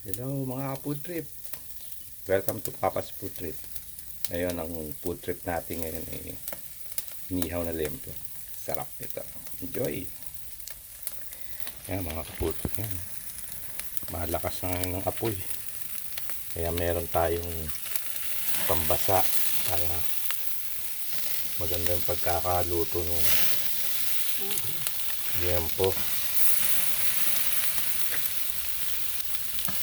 Hello mga food trip. Welcome to Papa's Food Trip. Ngayon ang food trip natin ngayon ay inihaw na lempo. Sarap nito. Enjoy! Yan mga food trip yan. Malakas na ngayon ng apoy. Kaya meron tayong pambasa para maganda yung pagkakaluto ng lempo.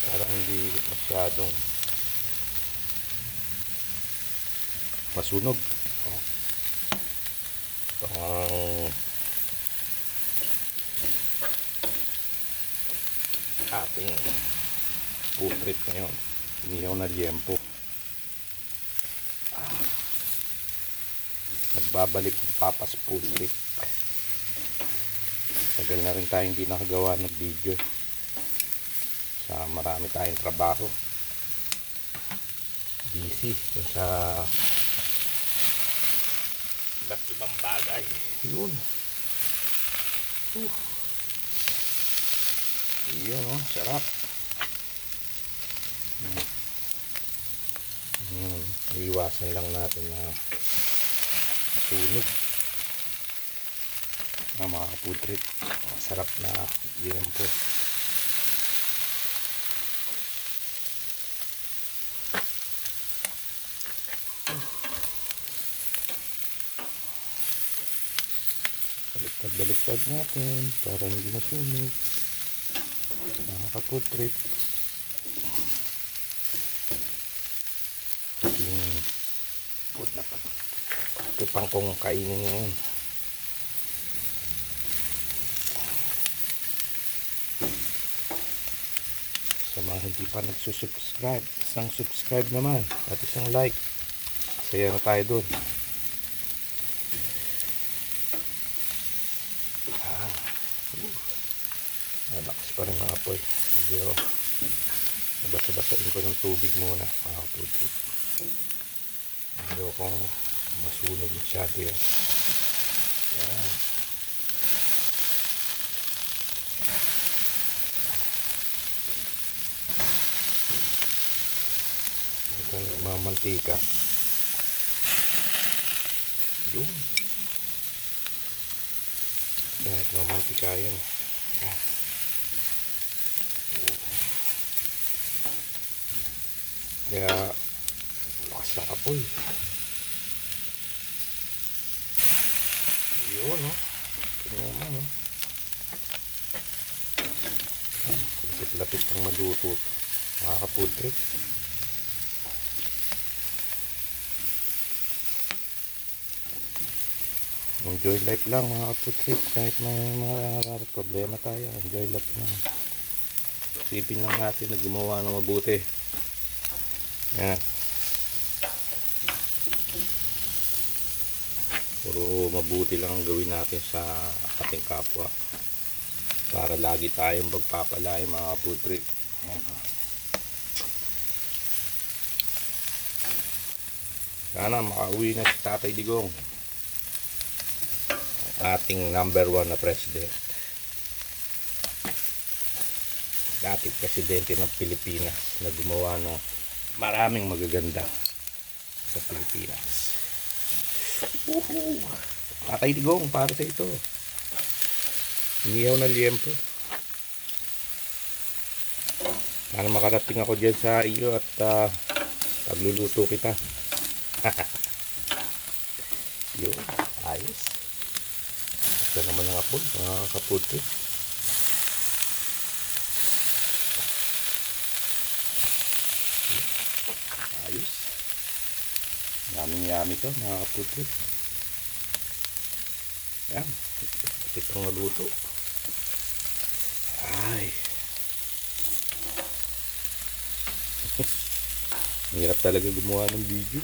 para hindi masyadong masunog. Oh. Ito ang ating food trip ngayon. Inihaw na liempo. Ah. Nagbabalik ang papas food trip. Tagal na rin tayo hindi nakagawa ng video marami tayong trabaho. Busy sa iba't ibang bagay. Yun. Uh. yun oh sarap. Hmm. yun iwasan lang natin na masunog ang mga food trip sarap na yun po baliktad-baliktad natin para hindi masunog nakaka-food trip. Yung food na pag pagkipang kong kainin ngayon. Sa mga hindi pa nagsusubscribe isang subscribe naman at isang like. Saya na tayo dun Malakas pa rin mga apoy. Medyo nabasa-basain ko ng tubig muna mga kaputid. Medyo kong masunog masyado yan. Yan. Ito nagmamantika. Yun. Yan, nagmamantika yan. Yan. Kaya lakas ng apoy. Yun, no? Tingnan mo, no? Lapit-lapit ang maluto. Makaka-food trip. Enjoy life lang mga food trip. Kahit may mga problema tayo, enjoy life lang. Isipin lang natin na gumawa ng mabuti. Yan. Puro mabuti lang ang gawin natin sa ating kapwa. Para lagi tayong pagpapalay mga food trip. Yan. Sana makauwi na si Tatay Digong. Ating number one na president. Dating presidente ng Pilipinas na gumawa ng maraming magaganda sa Pilipinas. Woohoo! Tatay Digong, para sa ito. Inihaw na liempo. Sana makarating ako dyan sa iyo at uh, pagluluto kita. Yun, ayos. Ito naman ang apod, mga kaputi. ayos. Yummy yummy to mga kaputi yan. Kapit ang naluto ay. Hirap talaga gumawa ng video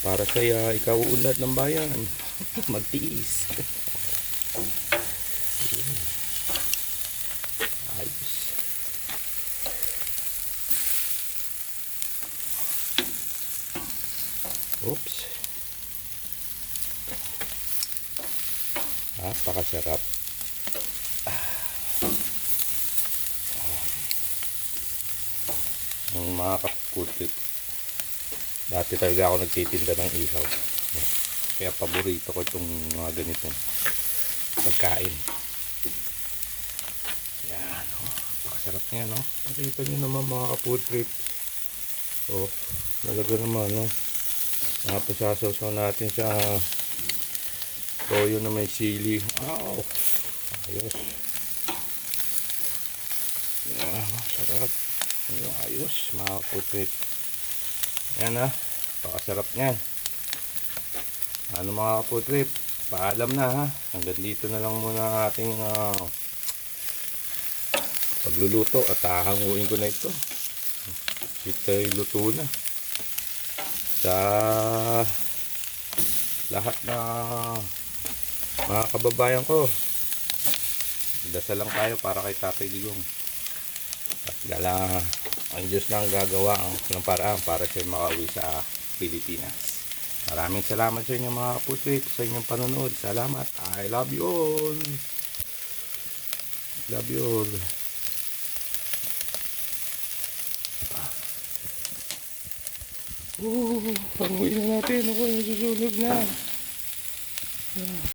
Para kaya ikaw ulat ng bayan. Magtiis. Ayos. Oops. Ah, pakasarap. Ah. Ah. ng mga kaputip Dati talaga ako nagtitinda ng ihaw. Kaya paborito ko itong mga ganitong pagkain. Yan, oh. Napakasarap niya, no? Nakita niyo naman mga kaputrip. Oh, nalaga naman, no? Tapos sasaw natin sa toyo na may sili. Wow! Ayos. Yan, sarap. Ayun, ayos, mga kaputrip. Yan ah, pakasarap niyan. Ano mga kaputrip, paalam na ha. Hanggang dito na lang muna ating ah, pagluluto at hahanguin ko na ito. Ito'y luto na. Sa lahat na mga kababayan ko, dasal lang tayo para kay Tatay Digong. At gala, ang Diyos na ang gagawa ang ng paraan para siya makauwi sa Pilipinas. Maraming salamat sa inyo mga kaputrit, sa inyong panonood. Salamat. I love you all. Love you all. Oh, panguwi na natin. Ako, nasusunog na.